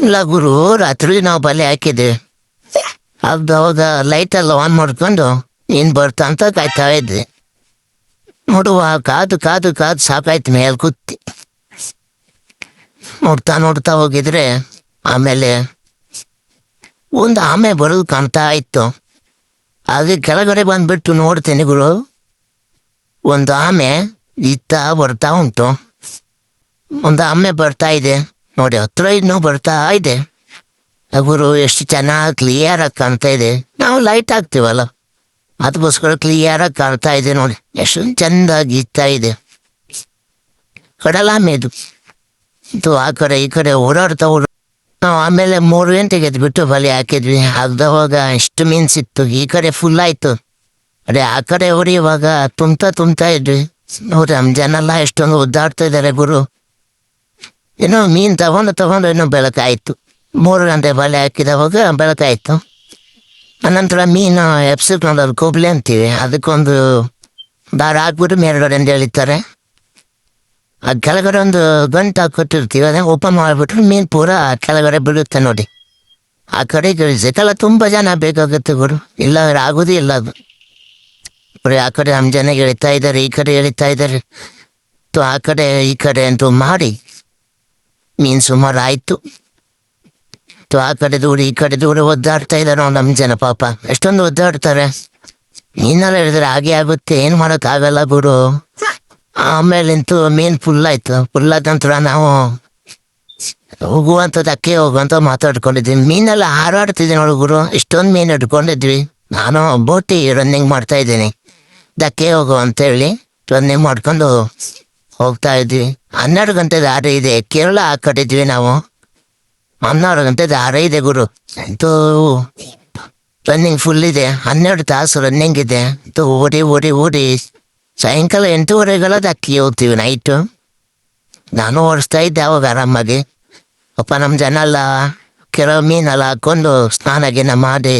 ಇಲ್ಲ ಗುರು ರಾತ್ರಿ ನಾವು ಬಲೆ ಹಾಕಿದ್ವಿ. ಅದು ಅವಾಗ ಲೈಟ್ ಎಲ್ಲ ಆನ್ ಮಾಡ್ಕೊಂಡು ನೀನ್ ಬರ್ತಾ ಅಂತ ಕಾಯ್ತಾ ಇದ್ವಿ. ನೋಡುವ, ಕಾದು ಕಾದು ಕಾದು ಸಾಕಾಯ್ತು ಮೇಲ್ ಕೂತಿ. ನೋಡ್ತಾ ನೋಡ್ತಾ ಹೋಗಿದ್ರೆ ಆಮೇಲೆ ಒಂದು ಆಮೆ ಬರೋದು ಕಾಣ್ತಾ ಇತ್ತು. ಹಾಗೆ ಕೆಳಗಡೆ ಬಂದ್ಬಿಟ್ಟು ನೋಡ್ತೇನೆ ಗುರು. ಒಂದು ಆಮೆ ಇತ್ತ ಬರ್ತಾ ಉಂಟು. ಒಂದು ಆಮೆ ಬರ್ತಾ ಇದೆ. ನೋಡಿ, ಹತ್ರ ಇನ್ನೂ ಬರ್ತಾ ಇದೆ. ಗುರು ಎಷ್ಟು ಚೆನ್ನಾಗಿ ಕ್ಲಿಯರ್ ಆಗಿ ಕಾಣ್ತಾ ಇದೆ. ನಾವು ಲೈಟ್ ಹಾಕ್ತೀವಲ್ಲ. ಅದಕ್ಕೋಸ್ಕರ ಕ್ಲಿಯರ್ ಆಗಿ ಕಾಣ್ತಾ ಇದೆ ನೋಡಿ. ಎಷ್ಟು ಚೆಂದಾಗಿ ಇತ್ತಾ ಇದೆ. ಕಡಲಾಮೆ ಇದು. ಆ ಕಡೆ, ಈ ಕಡೆ ಓಡಾಡ್ತಾ ಓಡ ನಾವು ಆಮೇಲೆ ಮೂರು ಗಂಟೆಗೆ ಎದ್ಬಿಟ್ಟು ಬಲಿ ಹಾಕಿದ್ವಿ. ಹಾಕ್ದವಾಗ ಎಷ್ಟು ಮೀನ್ ಸಿಕ್ತು ಈ ಕಡೆ ಫುಲ್ ಆಯ್ತು. ಅದೇ ಆ ಕಡೆ ಹೊಡೆಯುವಾಗ ತುಂಬ್ತಾ ತುಂಬ್ತಾ ಇದ್ವಿ. ನೋಡಿ ನಮ್ಮ ಜನ ಎಲ್ಲ ಎಷ್ಟೊಂದು ಒದ್ದಾಡ್ತಾ ಇದ್ದಾರೆ ಗುರು. ಏನೋ ಮೀನು ತಗೊಂಡು ತಗೊಂಡು ಏನೋ ಬೆಳಕಾಯಿತು ಮೂರು ಗಂಟೆ ಬಲೆ ಹಾಕಿದವಾಗ ಬೆಳಕಾಯಿತು ಅನಂತರ ಮೀನು ಎಪ್ಸಿಕೊಂಡು ಕೊಬ್ಲಿ ಅಂತೀವಿ ಅದಕ್ಕೊಂದು ದಾರ ಹಾಕ್ಬಿಟ್ಟು ಮೇಲ್ಗಡೆ ಅಂತ ಎಳಿತಾರೆ ಆ ಕೆಳಗಡೆ ಒಂದು ಗಂಟು ಹಾಕ್ಕೊಟ್ಟಿರ್ತೀವಿ ಅದನ್ನ ಓಪನ್ ಮಾಡಿಬಿಟ್ರೆ ಮೀನು ಪೂರ ಕೆಳಗಡೆ ಬೀಳುತ್ತೆ ನೋಡಿ ಆ ಕಡೆ ಇದಕ್ಕೆಲ್ಲ ತುಂಬ ಜನ ಬೇಕಾಗುತ್ತೆ ಗುರು ಇಲ್ಲ ಆಗೋದೇ ಇಲ್ಲ ಅದು ಬರೀ ಆ ಕಡೆ ನಮ್ಮ ಜನ ಎಳಿತಾ ಇದ್ದಾರೆ ಈ ಕಡೆ ಎಳಿತಾ ಇದ್ದಾರೆ ತು ಆ ಕಡೆ ಈ ಕಡೆ ಅಂತೂ ಮಾಡಿ ಮೀನು ಸುಮಾರು ಆಯ್ತು. ಆ ಕಡೆ ದೂರ, ಈ ಕಡೆ ದೂರ ಒದ್ದಾಡ್ತಾ ಇದ್ದಾರೆ ನಮ್ಮ ಜನ ಪಾಪ. ಎಷ್ಟೊಂದು ಒದ್ದಾಡ್ತಾರೆ. ಮೀನೆಲ್ಲ ಹೇಳಿದ್ರೆ ಹಾಗೆ ಆಗುತ್ತೆ, ಏನು ಮಾಡೋಕ್ಕಾಗಲ್ಲ ಗುರು ಆಮೇಲಿಂತೂ ಮೀನ್ ಫುಲ್ ಆಯ್ತು. ಫುಲ್ ಆದ ನಂತರ ನಾವು ಹೋಗುವಂಥದ್ದು ಅಕ್ಕೆ ಹೋಗುವಂತ ಮಾತಾಡ್ಕೊಂಡಿದ್ವಿ ಮೀನೆಲ್ಲ ಹಾರಾಡ್ತಿದ್ವಿ ನೋಡಿ ಗುರು. ಇಷ್ಟೊಂದು ಮೀನು ಹಿಡ್ಕೊಂಡಿದ್ವಿ. ನಾನು ಬೋಟಿ ರನ್ನಿಂಗ್ ಮಾಡ್ತಾ ಇದ್ದೀನಿ. ದಕ್ಕೆ ಹೋಗು ಅಂತೇಳಿ ರನ್ನಿಂಗ್ ಮಾಡ್ಕೊಂಡು ಹೋಗ್ತಾ ಇದ್ವಿ. ಹನ್ನೆರಡು ಗಂಟೆ ದಾರಿ ಇದೆ. ಕೇರಳ ಆ ಕಟ್ಟಿದ್ವಿ ನಾವು. ಹನ್ನೆರಡು ಗಂಟೆ ದಾರಿ ಇದೆ ಗುರು. ರನ್ನಿಂಗ್ ಫುಲ್ ಇದೆ. ಹನ್ನೆರಡು ತಾಸು ರನ್ನಿಂಗ್ ಇದೆ. ಇದು ಓಡಿ ಓಡಿ ಓಡಿ. ಸಾಯಂಕಾಲ ಎಂಟೂವರೆಗೆಲ್ಲ ಅಕ್ಕಿ ಹೋಗ್ತೀವಿ ನೈಟು ನಾನು ಓಡಿಸ್ತಾ ಇದ್ದೆ ಅವಾಗ ಆರಾಮಾಗಿ. ಅಪ್ಪ ನಮ್ಮ ಜನ ಎಲ್ಲ ಕೆಲವು ಮೀನೆಲ್ಲ ಹಾಕ್ಕೊಂಡು ಸ್ನಾನ ಗಿನ ಮಾಡಿ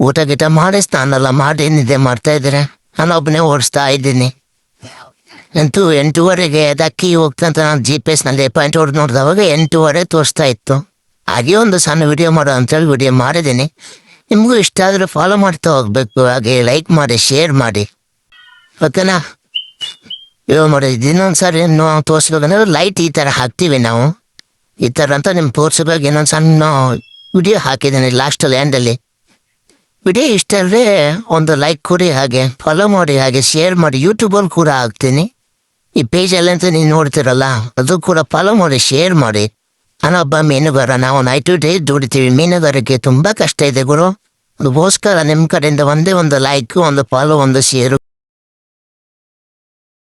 ಊಟ ಗೀಟ ಮಾಡಿ ಸ್ನಾನ ಎಲ್ಲ ಮಾಡಿ ನಿದ್ದೆ ಮಾಡ್ತಾ ಇದ್ದಾರೆ. ನಾನು ಒಬ್ಬನೇ ಓಡಿಸ್ತಾ ಇದ್ದೀನಿ. ಎಂಟು, ಎಂಟೂವರೆಗೆ ಅದಕ್ಕಿ ಹೋಗ್ತಂತ ನಾನು ಜಿ ಪಿ ಎಸ್ನಲ್ಲಿ ಪಾಯಿಂಟ್ ಹೊಡೆದು ನೋಡಿದವಾಗ ಎಂಟೂವರೆ ತೋರಿಸ್ತಾ ಇತ್ತು. ಹಾಗೆ ಒಂದು ಸಣ್ಣ ವಿಡಿಯೋ ಮಾಡೋ ಅಂತೇಳಿ ವಿಡಿಯೋ ಮಾಡಿದ್ದೀನಿ. ನಿಮಗೂ ಇಷ್ಟ ಆದರೆ ಫಾಲೋ ಮಾಡ್ತಾ ಹೋಗ್ಬೇಕು, ಹಾಗೆ ಲೈಕ್ ಮಾಡಿ ಶೇರ್ ಮಾಡಿ. ಓಕೆನಾ ಇವಾಗ ನೋಡಿ ಇನ್ನೊಂದು ಸಾರಿ ನಾವು ತೋರಿಸ್ಬೇಕಂದ್ರೆ ಲೈಟ್ ಈ ಥರ ಹಾಕ್ತೀವಿ ನಾವು. ಈ ಥರ ಅಂತ ನಿಮ್ಗೆ ತೋರಿಸ್ಬೇಕು, ಇನ್ನೊಂದು ಸಣ್ಣ ವಿಡಿಯೋ ಹಾಕಿದ್ದೀನಿ ಲಾಸ್ಟಲ್ಲಿ ಎಂಡಲ್ಲಿ ವಿಡಿಯೋ ಇಷ್ಟ ಅಲ್ಲದೆ ಒಂದು ಲೈಕ್ ಕೊಡಿ, ಹಾಗೆ ಫಾಲೋ ಮಾಡಿ, ಹಾಗೆ ಶೇರ್ ಮಾಡಿ ಯೂಟ್ಯೂಬಲ್ಲಿ ಕೂಡ ಹಾಕ್ತೀನಿ. ಈ ಪೇಜಲ್ಲಿ ಅಂತ ನೀವು ನೋಡ್ತಿರಲ್ಲ? ಅದು ಕೂಡ ಫಾಲೋ ಮಾಡಿ ಶೇರ್ ಮಾಡಿ ನಾನೊಬ್ಬ ಮೀನುಗಾರ, ನಾವು ನೈಟ್ ಟು ಡೇ ದುಡಿತೀವಿ. ಮೀನುಗಾರಿಕೆ ತುಂಬ ಕಷ್ಟ ಇದೆ ಗುರು. ಅದಕ್ಕೋಸ್ಕರ ನಿಮ್ಮ ಕಡೆಯಿಂದ ಒಂದೇ ಒಂದು ಲೈಕ್ ಒಂದು ಫಾಲೋ ಒಂದು ಶೇರು